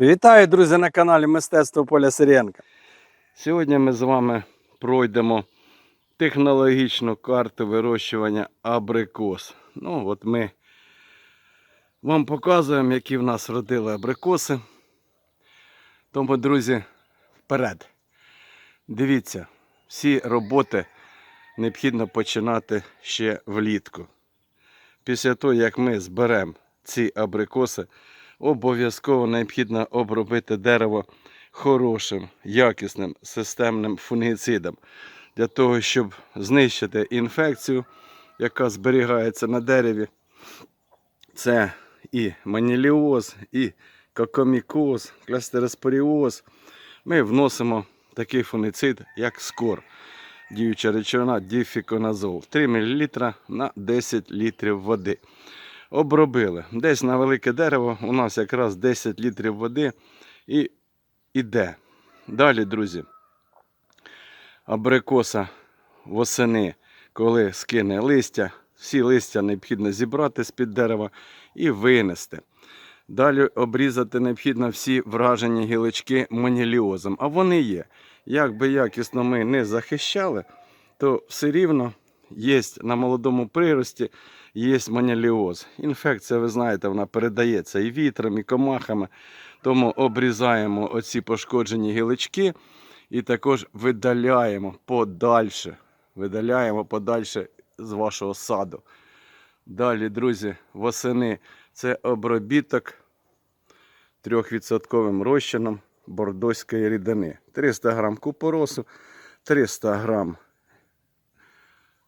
Вітаю, друзі, на каналі Мистецтво Поля Сиренка. Сьогодні ми з вами пройдемо технологічну карту вирощування абрикос. Ну, от ми вам показуємо, які в нас родили абрикоси. Тому, друзі, вперед. Дивіться, всі роботи необхідно починати ще влітку. Після того, як ми зберемо ці абрикоси, обов'язково необхідно обробити дерево хорошим, якісним системним фунгіцидом для того, щоб знищити інфекцію, яка зберігається на дереві. Це і маніліоз, і кокомікоз, кластероспоріоз. Ми вносимо такий фунгіцид, як скор. Діюча речовина діфіконазол. 3 мл на 10 літрів води обробили. Десь на велике дерево у нас якраз 10 літрів води і іде. Далі, друзі, абрикоса восени, коли скине листя, всі листя необхідно зібрати з-під дерева і винести. Далі обрізати необхідно всі вражені гілочки маніліозом. А вони є. Як би якісно ми не захищали, то все рівно є на молодому прирості є маніліоз. Інфекція, ви знаєте, вона передається і вітром, і комахами. Тому обрізаємо оці пошкоджені гілочки і також видаляємо подальше. Видаляємо подальше з вашого саду. Далі, друзі, восени це обробіток 3% розчином бордоської рідини. 300 грам купоросу, 300 грам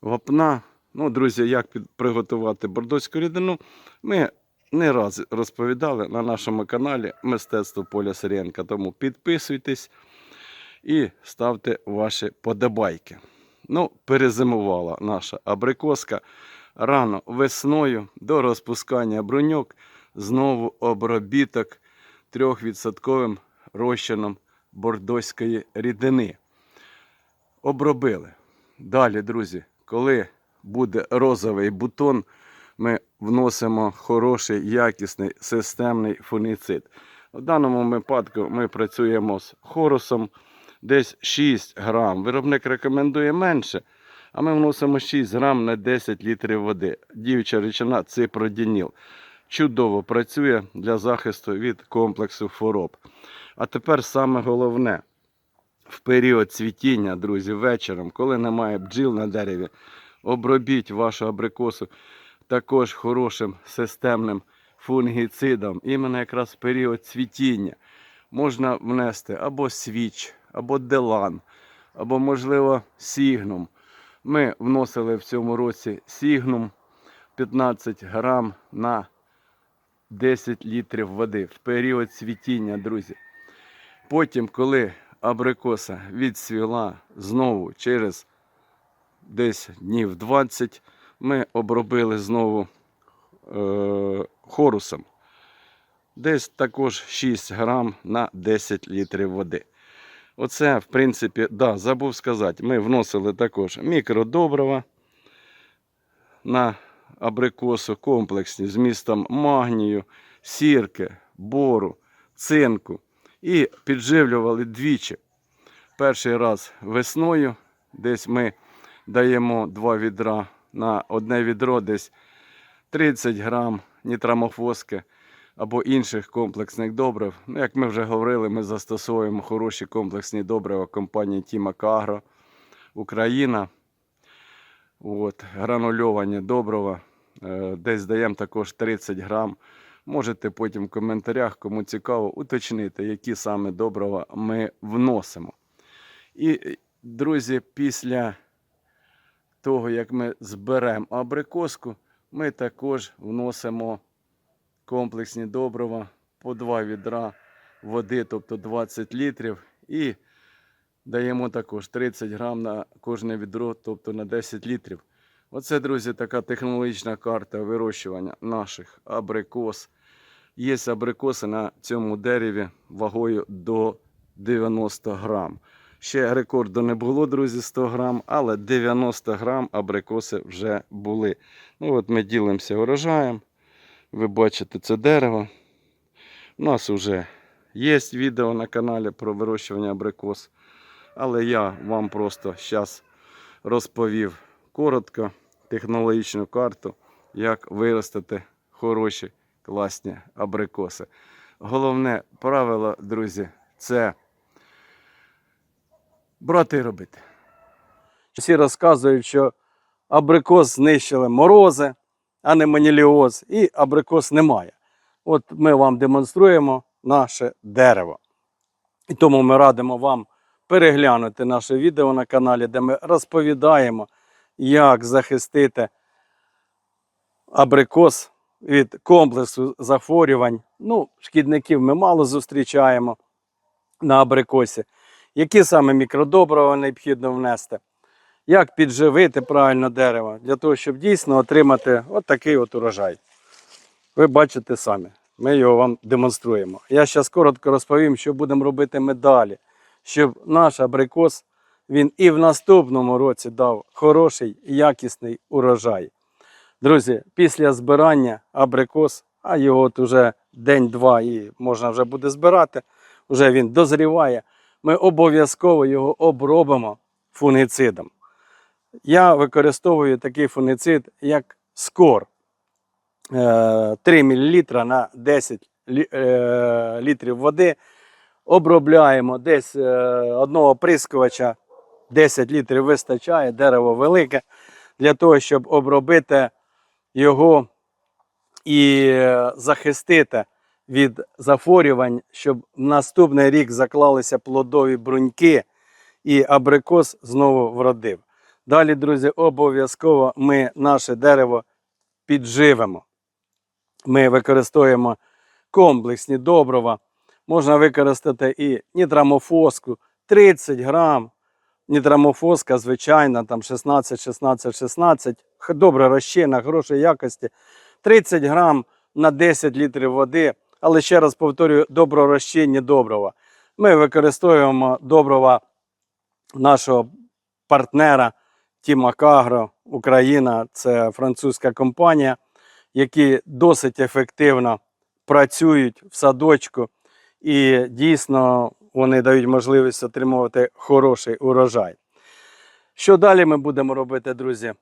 вапна. Ну, друзі, як приготувати бордоську рідину, ми не раз розповідали на нашому каналі Мистецтво Поля Сиренка. Тому підписуйтесь і ставте ваші подобайки. Ну, перезимувала наша абрикоска. Рано весною до розпускання бруньок знову обробіток 3% розчином бордоської рідини. Обробили. Далі, друзі, коли буде розовий бутон, ми вносимо хороший, якісний системний фунгіцид. В даному випадку ми працюємо з хорусом десь 6 грам. Виробник рекомендує менше, а ми вносимо 6 грам на 10 літрів води. Діюча речовина ципродініл. Чудово працює для захисту від комплексу хвороб. А тепер саме головне в період цвітіння, друзі, вечором, коли немає бджіл на дереві, обробіть вашу абрикосу також хорошим системним фунгіцидом. Іменно якраз в період цвітіння можна внести або свіч, або делан, або, можливо, сігнум. Ми вносили в цьому році сігнум 15 грам на 10 літрів води в період цвітіння, друзі. Потім, коли абрикоса відсвіла знову через десь днів 20, ми обробили знову е, хорусом. Десь також 6 грам на 10 літрів води. Оце, в принципі, да, забув сказати, ми вносили також мікродобрива на абрикосу комплексні з містом магнію, сірки, бору, цинку. І підживлювали двічі. Перший раз весною, десь ми даємо два відра на одне відро, десь 30 грам нітрамофоски або інших комплексних добрив. Ну, як ми вже говорили, ми застосовуємо хороші комплексні добрива компанії Тімак Агро Україна. От, гранульовані добрива. Е, Десь даємо також 30 грам. Можете потім в коментарях, кому цікаво, уточнити, які саме добрива ми вносимо. І, друзі, після того, як ми зберемо абрикоску, ми також вносимо комплексні добрива по 2 відра води, тобто 20 літрів. І даємо також 30 грам на кожне відро, тобто на 10 літрів. Оце, друзі, така технологічна карта вирощування наших абрикос. Є абрикоси на цьому дереві вагою до 90 грам. Ще рекорду не було, друзі, 100 грам, але 90 грам абрикоси вже були. Ну от Ми ділимося урожаєм. Ви бачите це дерево. У нас вже Є відео на каналі про вирощування абрикос, але я вам просто зараз розповів коротко технологічну карту, як виростити хороші класні абрикоси. Головне правило, друзі, це брати робити. Всі розказують, що абрикос знищили морози, а не маніліоз, і абрикос немає. От ми вам демонструємо наше дерево. І тому ми радимо вам переглянути наше відео на каналі, де ми розповідаємо, як захистити абрикос від комплексу захворювань. Ну, шкідників ми мало зустрічаємо на абрикосі. Які саме мікродобрива необхідно внести, як підживити правильно дерево, для того, щоб дійсно отримати от такий от урожай. Ви бачите самі, ми його вам демонструємо. Я зараз коротко розповім, що будемо робити ми далі, щоб наш абрикос він і в наступному році дав хороший якісний урожай. Друзі, після збирання абрикос, а його от уже день-два і можна вже буде збирати, вже він дозріває. Ми обов'язково його обробимо фунгицидом. Я використовую такий фунгицид, як скор. Е, 3 мл на 10 е, літрів води. Обробляємо десь е, одного прискувача 10 літрів вистачає, дерево велике, для того, щоб обробити його і е, захистити від захворювань, щоб в наступний рік заклалися плодові бруньки і абрикос знову вродив. Далі, друзі, обов'язково ми наше дерево підживемо. Ми використовуємо комплексні добрива. Можна використати і нітрамофоску 30 грам. Нітрамофоска, звичайна, там 16, 16, 16. Х- Добра розчина, хорошої якості. 30 грам на 10 літрів води. Але ще раз повторюю, добророзчинні добрива. Ми використовуємо добрива нашого партнера Тімакагро Україна, це французька компанія, які досить ефективно працюють в садочку і дійсно вони дають можливість отримувати хороший урожай. Що далі ми будемо робити, друзі?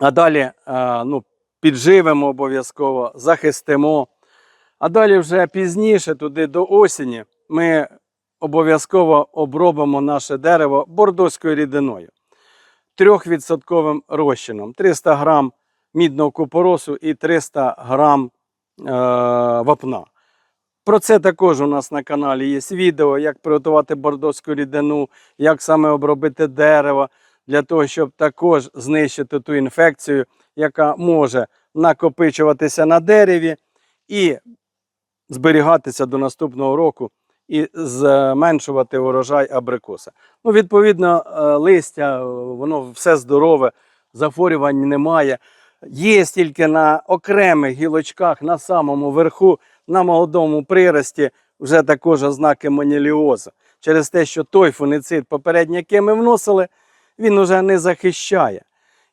А далі е, ну, підживемо обов'язково, захистимо. А далі вже пізніше, туди до осені, ми обов'язково обробимо наше дерево бордоською рідиною. 3% розчином. 300 грам мідного купоросу і 300 грам е, вапна. Про це також у нас на каналі є відео, як приготувати бордоську рідину, як саме обробити дерево, для того, щоб також знищити ту інфекцію, яка може накопичуватися на дереві і зберігатися до наступного року і зменшувати урожай абрикоса. Ну, відповідно, е, листя, е, воно все здорове, захворювань немає. Є тільки на окремих гілочках на самому верху, на молодому прирості, вже також ознаки маніліозу. Через те, що той фунгицид, попередній, який ми вносили, він вже не захищає.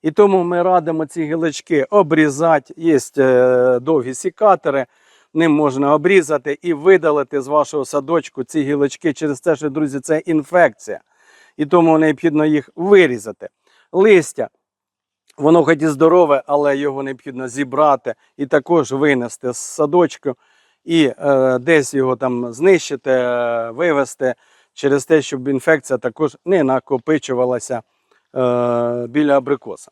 І тому ми радимо ці гілочки обрізати. Є е, довгі сікатори, ним можна обрізати і видалити з вашого садочку ці гілочки через те, що, друзі, це інфекція. І тому необхідно їх вирізати. Листя, воно хоч і здорове, але його необхідно зібрати і також винести з садочку і е, десь його там знищити, е, вивести через те, щоб інфекція також не накопичувалася е, біля абрикоса.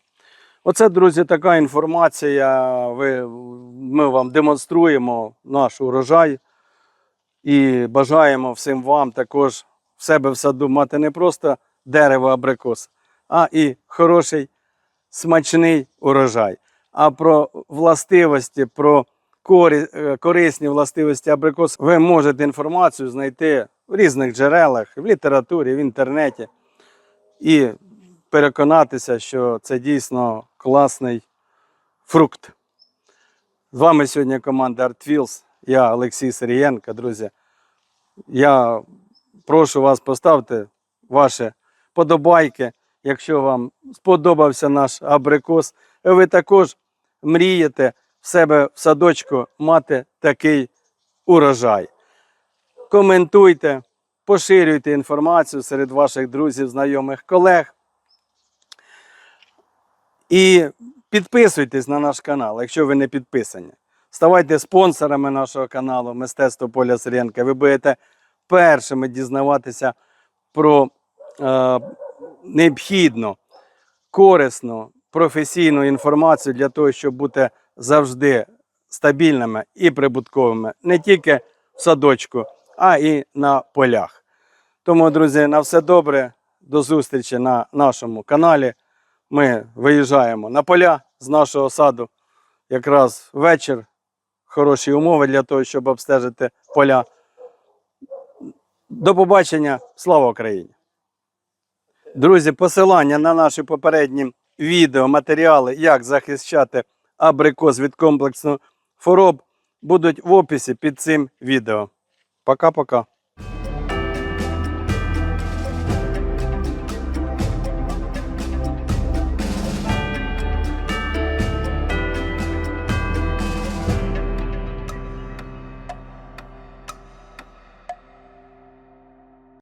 Оце, друзі, така інформація. Ви, ми вам демонструємо наш урожай і бажаємо всім вам також в себе в саду мати не просто дерево абрикос, а і хороший, смачний урожай. А про властивості, про е, корисні властивості абрикос ви можете інформацію знайти в різних джерелах, в літературі, в інтернеті. І переконатися, що це дійсно класний фрукт. З вами сьогодні команда ArtFeels, я Олексій Сирієнко, друзі. Я прошу вас поставити ваші подобайки, якщо вам сподобався наш абрикос. Ви також мрієте в себе в садочку мати такий урожай. коментуйте, поширюйте інформацію серед ваших друзів, знайомих, колег. І підписуйтесь на наш канал, якщо ви не підписані. Ставайте спонсорами нашого каналу Мистецтво Поля Сиренка. Ви будете першими дізнаватися про е, необхідну, корисну, професійну інформацію для того, щоб бути завжди стабільними і прибутковими не тільки в садочку, а і на полях. Тому, друзі, на все добре. До зустрічі на нашому каналі. Ми виїжджаємо на поля з нашого саду. Якраз вечір. Хороші умови для того, щоб обстежити поля. До побачення. Слава Україні! Друзі, посилання на наші попередні відео, матеріали, як захищати абрикос від комплексу хвороб, будуть в описі під цим відео. Пока-пока.